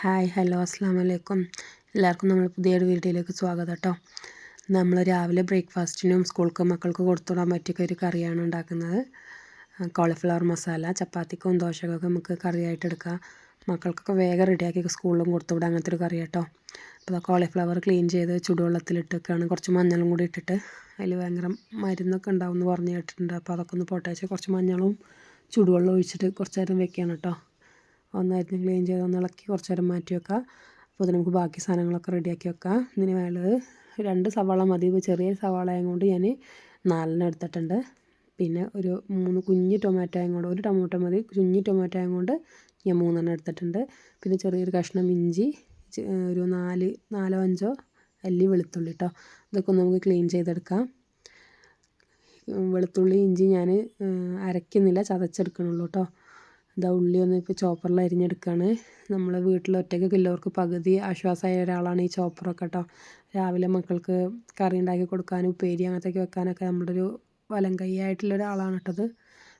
Hi hello അസ്സാം വലൈക്കും എല്ലാവർക്കും നമ്മൾ പുതിയൊരു വീഡിയോയിലേക്ക് സ്വാഗതം കേട്ടോ. നമ്മൾ രാവിലെ ബ്രേക്ക്ഫാസ്റ്റിനും സ്കൂൾക്ക് മക്കൾക്ക് കൊടുത്തുവിടാൻ പറ്റിയ ഒരു കറിയാണ് ഉണ്ടാക്കുന്നത്. കോളിഫ്ലവർ മസാല ചപ്പാത്തിക്കും ദോശക്കൊക്കെ നമുക്ക് കറിയായിട്ട് എടുക്കാം. മക്കൾക്കൊക്കെ വേഗം റെഡിയാക്കി സ്കൂളിലും കൊടുത്തുവിടാം അങ്ങനത്തെ ഒരു കറി കേട്ടോ. അപ്പോൾ കോളിഫ്ലവർ ക്ലീൻ ചെയ്ത് ചുടുവെള്ളത്തിലിട്ടൊക്കെയാണ് കുറച്ച് മഞ്ഞളും കൂടി ഇട്ടിട്ട് അതിൽ ഭയങ്കര മരുന്നൊക്കെ ഉണ്ടാവും എന്ന് പറഞ്ഞ് കേട്ടിട്ടുണ്ട്. അപ്പോൾ അതൊക്കെ ഒന്ന് പൊട്ടേച്ച് കുറച്ച് മഞ്ഞളും ചുടുവെള്ളം ഒഴിച്ചിട്ട് കുറച്ച് നേരം വെക്കുകയാണ് കേട്ടോ. ഒന്നായിരുന്നു ക്ലീൻ ചെയ്ത് ഒന്ന് ഇളക്കി കുറച്ച് നേരം മാറ്റി വെക്കുക. അപ്പോൾ നമുക്ക് ബാക്കി സാധനങ്ങളൊക്കെ റെഡിയാക്കി വെക്കാം. ഇതിന് വേണ്ടത് രണ്ട് സവാള മതി. ഇപ്പോൾ ചെറിയ സവാള ആയതുകൊണ്ട് ഞാൻ നാലെണ്ണം എടുത്തിട്ടുണ്ട്. പിന്നെ ഒരു മൂന്ന് കുഞ്ഞ് ടൊമാറ്റോ ആയതുകൊണ്ട് ഒരു ടൊമാറ്റോ മതി. കുഞ്ഞ് ടൊമാറ്റോ ആയതുകൊണ്ട് ഞാൻ മൂന്നെണ്ണം എടുത്തിട്ടുണ്ട്. പിന്നെ ചെറിയൊരു കഷ്ണം ഇഞ്ചി ഒരു നാല് നാലോ അഞ്ചോ അല്ലി വെളുത്തുള്ളി കേട്ടോ ഇതൊക്കെ ഒന്ന് നമുക്ക് ക്ലീൻ ചെയ്തെടുക്കാം. വെളുത്തുള്ളി ഇഞ്ചി ഞാൻ അരയ്ക്കുന്നില്ല ചതച്ചെടുക്കണുള്ളൂ കേട്ടോ ഇതാ ഉള്ളി ഒന്ന് ഇപ്പോൾ ചോപ്പറിൽ അരിഞ്ഞെടുക്കുകയാണ് നമ്മൾ വീട്ടിൽ ഒറ്റയ്ക്കൊക്കെ ഉള്ളവർക്ക് പകുതി ആശ്വാസമായ ഒരാളാണ് ഈ ചോപ്പറൊക്കെ കേട്ടോ. രാവിലെ മക്കൾക്ക് കറി ഉണ്ടാക്കി കൊടുക്കാനും ഉപ്പേരി അങ്ങനത്തെയൊക്കെ വെക്കാനൊക്കെ നമ്മുടെ ഒരു വലം കൈയായിട്ടുള്ള ഒരാളാണ് കേട്ടത്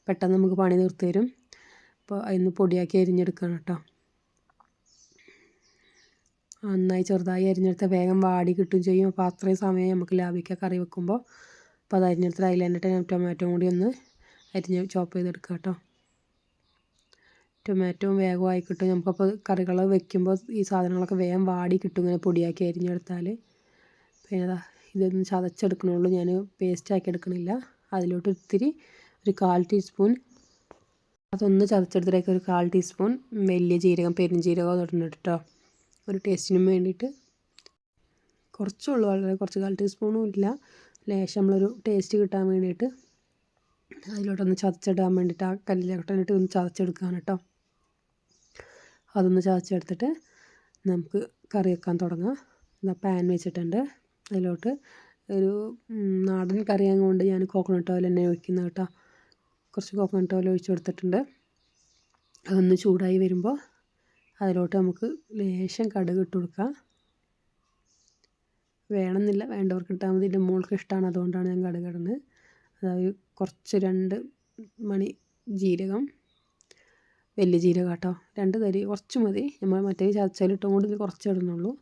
പെട്ടെന്ന് നമുക്ക് പണി നിർത്തി തരും. അപ്പോൾ അതിന് പൊടിയാക്കി അരിഞ്ഞെടുക്കുകയാണ് കേട്ടോ. നന്നായി ചെറുതായി അരിഞ്ഞെടുത്ത വേഗം വാടി കിട്ടും ചെയ്യും. അപ്പോൾ അത്രയും സമയം നമുക്ക് ലാഭിക്കാം കറി വെക്കുമ്പോൾ. അപ്പോൾ അത് അരിഞ്ഞെടുത്തിട്ട് അതിൽ തന്നെ ടൊമാറ്റോ കൂടി ഒന്ന് അരിഞ്ഞ് ചോപ്പ് ചെയ്തെടുക്കാം കേട്ടോ. ടൊമാറ്റോ വേഗം ആയി കിട്ടും. നമുക്കപ്പോൾ കറികൾ വെക്കുമ്പോൾ ഈ സാധനങ്ങളൊക്കെ വേഗം വാടി കിട്ടും. ഇങ്ങനെ പൊടിയാക്കി അരിഞ്ഞെടുത്താൽ പിന്നെ അതാ ഇതൊന്ന് ചതച്ചെടുക്കണുള്ളൂ. ഞാൻ പേസ്റ്റ് ആക്കി എടുക്കണില്ല. അതിലോട്ട് ഇത്തിരി ഒരു കാൽ ടീസ്പൂൺ അതൊന്ന് ചതച്ചെടുത്തിട്ടേക്ക് ഒരു കാൽ ടീസ്പൂൺ വലിയ ജീരകം പെരുംജീരകം ഇട്ടിട്ടുണ്ട് കേട്ടോ. ഒരു ടേസ്റ്റിനും വേണ്ടിയിട്ട്. കുറച്ചേ ഉള്ളൂ വളരെ കുറച്ച്. കാൽ ടീസ്പൂണും ഇല്ല. ലേശം നമ്മളൊരു ടേസ്റ്റ് കിട്ടാൻ വേണ്ടിയിട്ട്. അതിലോട്ടൊന്ന് ചതച്ചിടാൻ വേണ്ടിയിട്ട് ആ കല്ലിലോട്ടിട്ട് ഒന്ന് ചതച്ചെടുക്കുകയാണ് കേട്ടോ. അതൊന്ന് ചതച്ചെടുത്തിട്ട് നമുക്ക് കറി വെക്കാൻ തുടങ്ങാം. ഇതാ പാൻ വെച്ചിട്ടുണ്ട്. അതിലോട്ട് ഒരു നാടൻ കറി കൊണ്ട് ഞാൻ കോക്കനട്ട് ഓയിൽ തന്നെ ഒഴിക്കുന്നത് കേട്ടോ. കുറച്ച് കോക്കനട്ട് ഓയിൽ ഒഴിച്ച് കൊടുത്തിട്ടുണ്ട്. അതൊന്ന് ചൂടായി വരുമ്പോൾ അതിലോട്ട് നമുക്ക് ലേശം കടുക് ഇട്ട് കൊടുക്കാം. വേണമെന്നില്ല വേണ്ടവർക്ക് ഇട്ടാൽ മതി. എന്റെ മോൾക്ക് ഇഷ്ടമാണ് അതുകൊണ്ടാണ് ഞാൻ കടുക് ഇടുന്നത്. അതായത് കുറച്ച് രണ്ട് മണി ജീരകം വലിയ ജീരകം കേട്ടോ. രണ്ട് തരി കുറച്ച് മതി. നമ്മൾ മറ്റേ ചതച്ചതിലിട്ടും കൊണ്ട് കുറച്ച് ഇടുന്നുള്ളൂ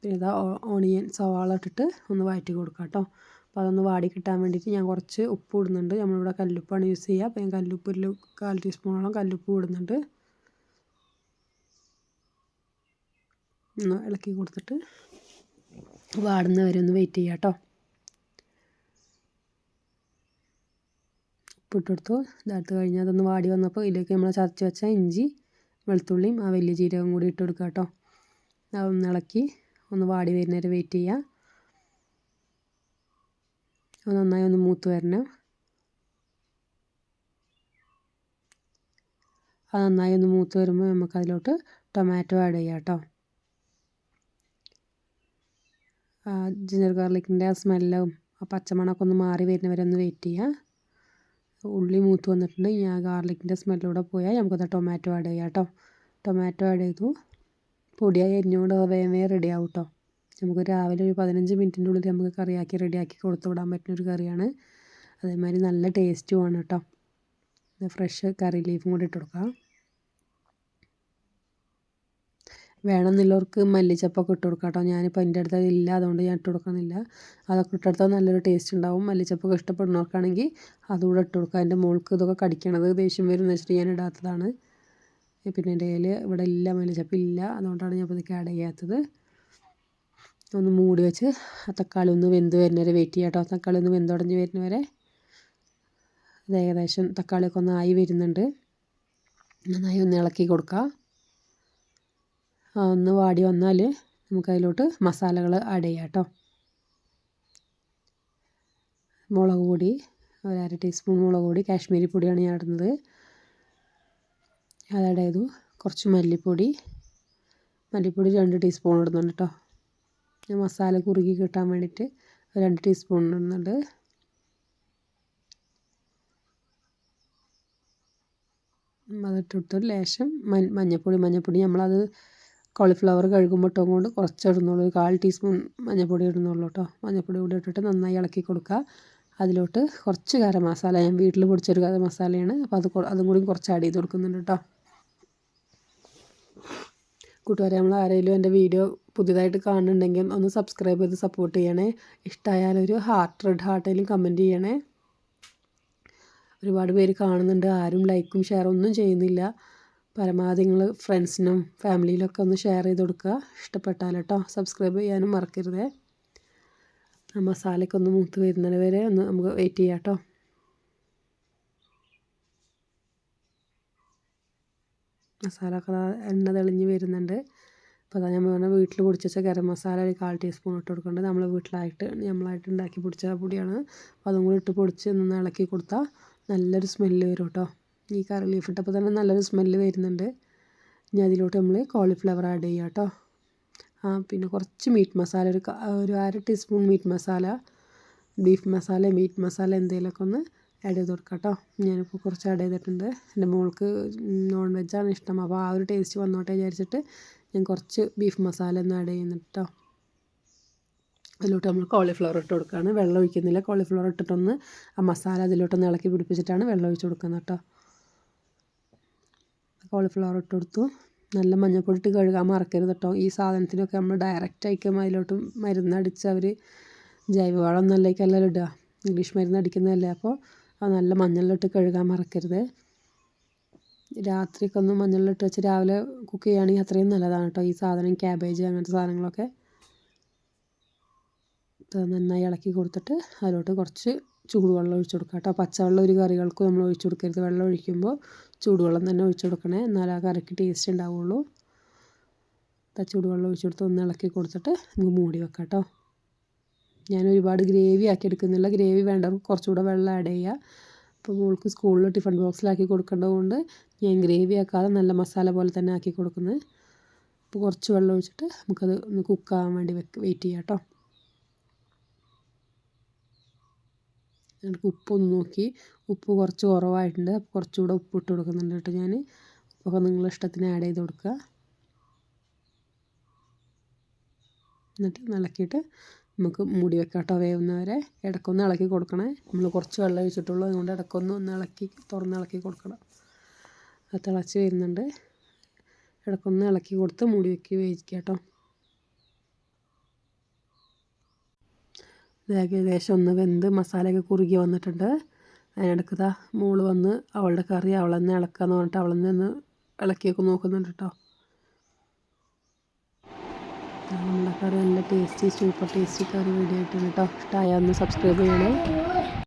പിന്നെ ഇതാ ഓണിയൻ സവാള ഇട്ടിട്ട് ഒന്ന് വഴറ്റി കൊടുക്കാം കേട്ടോ. അപ്പോൾ അതൊന്ന് വാടി കിട്ടാൻ വേണ്ടിയിട്ട് ഞാൻ കുറച്ച് ഉപ്പ് ഇടുന്നുണ്ട്. നമ്മളിവിടെ കല്ലുപ്പാണ് യൂസ് ചെയ്യുക. അപ്പോൾ ഞാൻ കല്ലുപ്പ് ഒരു കാൽ ടീസ്പൂണോളം കല്ലുപ്പ് ഇടുന്നുണ്ട്. ഒന്ന് ഇളക്കി കൊടുത്തിട്ട് വാടുന്നവരെ ഒന്ന് വെയിറ്റ് ചെയ്യാം കേട്ടോ. ഉപ്പിട്ട് കൊടുത്തു ഇതെടുത്ത് കഴിഞ്ഞ് അതൊന്ന് വാടി വന്നപ്പോൾ ഇതിലേക്ക് നമ്മൾ ചതച്ച് വെച്ച ഇഞ്ചി വെളുത്തുള്ളിയും ആ വലിയ ജീരകം കൂടി ഇട്ട് കൊടുക്കുക കേട്ടോ. അതൊന്ന് ഇളക്കി ഒന്ന് വാടി വരുന്നവരെ വെയിറ്റ് ചെയ്യുക. അത് നന്നായി ഒന്ന് മൂത്ത് വരണം. അത് നന്നായി ഒന്ന് മൂത്ത് വരുമ്പോൾ നമുക്ക് അതിലോട്ട് ടൊമാറ്റോ ആഡ് ചെയ്യാം കേട്ടോ. ജിഞ്ചർ ഗാർലിക്കിന്റെ ആ സ്മെല്ലും ആ പച്ചമണമൊക്കെ ഒന്ന് മാറി വരുന്നവരെ ഒന്ന് വെയിറ്റ് ചെയ്യുക. ഉള്ളി മൂത്ത് വന്നിട്ടുണ്ട്. ആ ഗാർലിക്കിന്റെ സ്മെല്ലൂടെ പോയാൽ നമുക്കത് ടൊമാറ്റോ ആഡ് ചെയ്യാം കേട്ടോ ടൊമാറ്റോ ആഡ് ചെയ്തു. പൊടിയായി അരിഞ്ഞുകൊണ്ട് വേഗം വേഗം റെഡി ആവും കേട്ടോ നമുക്ക് രാവിലെ ഒരു പതിനഞ്ച് മിനിറ്റിന്റെ ഉള്ളിൽ നമുക്ക് കറിയാക്കി റെഡിയാക്കി കൊടുത്തു വിടാൻ പറ്റുന്ന ഒരു കറിയാണ്. അതേമാതിരി നല്ല ടേസ്റ്റുമാണ് കേട്ടോ ഫ്രഷ് കറി ലീഫും കൂടി ഇട്ട് കൊടുക്കാം. വേണമെന്നുള്ളവർക്ക് മല്ലിച്ചപ്പൊക്കെ ഇട്ട് കൊടുക്കാം കേട്ടോ. ഞാനിപ്പോൾ എന്റെ അടുത്ത് ഇല്ല അതുകൊണ്ട് ഞാൻ ഇട്ട് കൊടുക്കുന്നില്ല അതൊക്കെ ഇട്ടെടുത്താൽ നല്ലൊരു ടേസ്റ്റ് ഉണ്ടാവും. മല്ലിച്ചപ്പൊക്കെ ഇഷ്ടപ്പെടുന്നവർക്കാണെങ്കിൽ അതുകൂടെ ഇട്ട് കൊടുക്കുക. എന്റെ മോൾക്ക് ഇതൊക്കെ കടിക്കണത് ദേഷ്യം വരും എന്ന് വെച്ചിട്ട് ഞാൻ ഇടാത്തതാണ്. പിന്നെ എന്റെ കയ്യിൽ ഇവിടെ ഇല്ല മല്ലിച്ചപ്പ് ഇല്ല. അതുകൊണ്ടാണ് ഞാൻ ഇപ്പോൾ ഇതൊക്കെ ആഡ് ചെയ്യാത്തത്. ഒന്ന് മൂടി വെച്ച് ആ തക്കാളി ഒന്ന് വെന്ത് വരുന്ന വരെ വെയിറ്റ് ചെയ്യാം കേട്ടോ. തക്കാളി ഒന്ന് വെന്തുടഞ്ഞ് വരുന്ന വരെ ഇത് ഏകദേശം തക്കാളിയൊക്കെ ഒന്ന് ആയി വരുന്നുണ്ട്. നന്നായി ഒന്ന് ഇളക്കി കൊടുക്കുക. ഒന്ന് വാടി വന്നാൽ നമുക്കതിലോട്ട് മസാലകൾ ആഡ് ചെയ്യാം കേട്ടോ മുളക് പൊടി ഒരു അര ടീസ്പൂൺ മുളക് പൊടി കാശ്മീരി പൊടിയാണ് ഞാൻ ഇടുന്നത്. അത് ആഡ് ചെയ്തു. കുറച്ച് മല്ലിപ്പൊടി. മല്ലിപ്പൊടി രണ്ട് ടീസ്പൂൺ ഇടുന്നുണ്ട് കേട്ടോ ഞാൻ മസാല കുറുകി കിട്ടാൻ വേണ്ടിയിട്ട് രണ്ട് ടീസ്പൂൺ ഇടുന്നുണ്ട്. അതിട്ടിട്ട് ലേശം മഞ്ഞൾപ്പൊടി മഞ്ഞൾപ്പൊടി നമ്മളത് കോളിഫ്ലവർ കഴുകുമ്പോൾ ഇട്ടും കൊണ്ട് കുറച്ച് ഇടുന്നുള്ളൂ കാൽ ടീസ്പൂൺ മഞ്ഞൾപ്പൊടി ഇടുന്നുള്ളൂ കേട്ടോ മഞ്ഞൾപ്പൊടി കൂടി ഇട്ടിട്ട് നന്നായി ഇളക്കി കൊടുക്കുക. അതിലോട്ട് കുറച്ച് ഗരം മസാല ഞാൻ വീട്ടിൽ പൊടിച്ചൊരു ഗരം മസാലയാണ്. അപ്പോൾ അത് അതും കൂടി കുറച്ച് ആഡ് ചെയ്ത് കൊടുക്കുന്നുണ്ട് കേട്ടോ കൂട്ടുകാരെ നമ്മൾ ആരെങ്കിലും എന്റെ വീഡിയോ പുതിയതായിട്ട് കാണുന്നുണ്ടെങ്കിൽ ഒന്ന് സബ്സ്ക്രൈബ് ചെയ്ത് സപ്പോർട്ട് ചെയ്യണേ. ഇഷ്ടമായാലൊരു ഹാർട്ട് റെഡ് ഹാർട്ടേലും കമന്റ് ചെയ്യണേ. ഒരുപാട് പേര് കാണുന്നുണ്ട്. ആരും ലൈക്കും ഷെയറും ഒന്നും ചെയ്യുന്നില്ല. പരമാവധി നിങ്ങൾ ഫ്രണ്ട്സിനും ഫാമിലിയിലൊക്കെ ഒന്ന് ഷെയർ ചെയ്ത് കൊടുക്കുക. ഇഷ്ടപ്പെട്ടാൽ കേട്ടോ സബ്സ്ക്രൈബ് ചെയ്യാനും മറക്കരുതേ. ആ മസാലയ്ക്ക് ഒന്ന് മൂത്ത് വരുന്നത് വരെ ഒന്ന് നമുക്ക് വെയിറ്റ് ചെയ്യാം കേട്ടോ മസാല എണ്ണ തെളിഞ്ഞ് വരുന്നുണ്ട്. അപ്പോൾ അതാ നമ്മൾ പറഞ്ഞാൽ വീട്ടിൽ പൊടിച്ച ഗരം മസാല ഒരു കാൽ ടീസ്പൂൺ ഇട്ട് കൊടുക്കേണ്ടത് നമ്മൾ വീട്ടിലായിട്ട് നമ്മളായിട്ട് ഉണ്ടാക്കി പൊടിച്ച പൊടിയാണ്. അപ്പോൾ അതും കൂടി ഇട്ട് പൊടിച്ച് ഒന്ന് ഇളക്കി കൊടുത്താൽ നല്ലൊരു സ്മെല്ല് വരും കേട്ടോ ഈ കറി ലീഫ് ഇട്ടപ്പോൾ തന്നെ നല്ലൊരു സ്മെല്ല് വരുന്നുണ്ട്. ഇനി അതിലോട്ട് നമ്മൾ കോളിഫ്ലവർ ആഡ് ചെയ്യുക കേട്ടോ ആ പിന്നെ കുറച്ച് മീറ്റ് മസാല ഒരു ഒരു അര teaspoon meat masala beef masala meat masala എന്തെങ്കിലുമൊക്കെ ഒന്ന് ആഡ് ചെയ്ത് കൊടുക്കാം കേട്ടോ ഞാനിപ്പോൾ കുറച്ച് ആഡ് ചെയ്തിട്ടുണ്ട്. എന്റെ മോൾക്ക് നോൺ വെജാണ് ഇഷ്ടം. അപ്പോൾ ആ ഒരു ടേസ്റ്റ് വന്നോട്ടെ വിചാരിച്ചിട്ട് ഞാൻ കുറച്ച് ബീഫ് മസാല ഒന്ന് ആഡ് ചെയ്യുന്നുണ്ട് കേട്ടോ അതിലോട്ട് നമ്മൾ കോളിഫ്ലവർ ഇട്ട് കൊടുക്കുകയാണ് വെള്ളം ഒഴിക്കുന്നില്ല. കോളിഫ്ലവർ ഇട്ടിട്ടൊന്ന് ആ മസാല അതിലോട്ടൊന്ന് ഇളക്കി പിടിപ്പിച്ചിട്ടാണ് വെള്ളം ഒഴിച്ച് കൊടുക്കുന്നത് കേട്ടോ കോളിഫ്ലവർ ഇട്ട് കൊടുത്തു നല്ല മഞ്ഞൾപ്പൊടി ഇട്ട് കഴുകാൻ മറക്കരുത് കേട്ടോ ഈ സാധനത്തിനൊക്കെ നമ്മൾ ഡയറക്റ്റ് അയക്കുമ്പോൾ അതിലോട്ട് മരുന്നടിച്ച് അവർ ജൈവവളം ഒന്നല്ലേക്കല്ല ഇടുക. ഇംഗ്ലീഷ് മരുന്ന് അടിക്കുന്നതല്ലേ? അപ്പോൾ അത് നല്ല മഞ്ഞളിലിട്ട് കഴുകാൻ മറക്കരുത്. രാത്രിയൊക്കെ ഒന്ന് മഞ്ഞളിലിട്ട് വെച്ച് രാവിലെ കുക്ക് ചെയ്യുകയാണെങ്കിൽ അത്രയും നല്ലതാണ് കേട്ടോ ഈ സാധനം ക്യാബേജ് അങ്ങനത്തെ സാധനങ്ങളൊക്കെ നന്നായി ഇളക്കി കൊടുത്തിട്ട് അതിലോട്ട് കുറച്ച് ചൂടുവെള്ളം ഒഴിച്ചു കൊടുക്കുക കേട്ടോ പച്ചവെള്ളം ഒരു കറികൾക്കും നമ്മൾ ഒഴിച്ചു കൊടുക്കരുത്. വെള്ളം ഒഴിക്കുമ്പോൾ ചൂടുവെള്ളം തന്നെ ഒഴിച്ചു കൊടുക്കണേ. എന്നാലേ ആ കറിക്ക് ടേസ്റ്റ് ഉണ്ടാവുള്ളൂ. ചൂടുവെള്ളം ഒഴിച്ചു കൊടുത്ത് ഒന്ന് ഇളക്കി കൊടുത്തിട്ട് നമുക്ക് മൂടി വെക്കാം കേട്ടോ. ഞാൻ ഒരുപാട് ഗ്രേവി ആക്കി എടുക്കുന്നില്ല. ഗ്രേവി വേണ്ടവർക്ക് കുറച്ചുകൂടെ വെള്ളം ആഡ് ചെയ്യുക അപ്പോൾ മോൾക്ക് സ്കൂളിൽ ടിഫിൻ ബോക്സിലാക്കി കൊടുക്കേണ്ടതുകൊണ്ട് ഞാൻ ഗ്രേവി ആക്കാതെ നല്ല മസാല പോലെ തന്നെ ആക്കി കൊടുക്കുന്നത് അപ്പോൾ കുറച്ച് വെള്ളം ഒഴിച്ചിട്ട് നമുക്കത് ഒന്ന് കുക്കാകാൻ വേണ്ടി വെക്ക് വെയിറ്റ് ചെയ്യാം കേട്ടോ. എനിക്ക് ഉപ്പൊന്ന് നോക്കി. ഉപ്പ് കുറച്ച് കുറവായിട്ടുണ്ട്. അപ്പോൾ കുറച്ചുകൂടെ ഉപ്പ് ഇട്ട് കൊടുക്കുന്നുണ്ട് കേട്ടോ ഞാൻ ഉപ്പൊക്കെ നിങ്ങളുടെ ഇഷ്ടത്തിന് ആഡ് ചെയ്ത് കൊടുക്കുക. എന്നിട്ട് ഇളക്കിയിട്ട് നമുക്ക് മൂടി വെക്കാട്ടോ കേട്ടോ വേവുന്നവരെ. ഇടക്കൊന്ന് ഇളക്കി കൊടുക്കണേ. നമ്മൾ കുറച്ച് വെള്ളം ഒഴിച്ചിട്ടുള്ളൂ. അതുകൊണ്ട് ഇടക്കൊന്ന് ഒന്ന് ഇളക്കി തുറന്ന് ഇളക്കി കൊടുക്കണം. അത് തിളച്ച് വരുന്നുണ്ട്. ഇടക്കൊന്ന് ഇളക്കി കൊടുത്ത് മൂടി വെക്കി വേവിക്കാം കേട്ടോ. ഏകദേശം ഒന്ന് വെന്ത് മസാലയൊക്കെ കുറുകി വന്നിട്ടുണ്ട്. അതിനിടയ്ക്ക് ഇതാ മോൾ വന്ന് അവളുടെ കറി അവളെന്നെ ഇളക്കാന്ന് പറഞ്ഞിട്ട് അവളെന്നെ ഒന്ന് ഇളക്കിയൊക്കെ നോക്കുന്നുണ്ട് കേട്ടോ നമ്മുടെ കറി നല്ല tasty super tasty curry video ആയിട്ടുണ്ട് കേട്ടോ ഇഷ്ടമായ ഒന്ന് സബ്സ്ക്രൈബ് ചെയ്യണേ.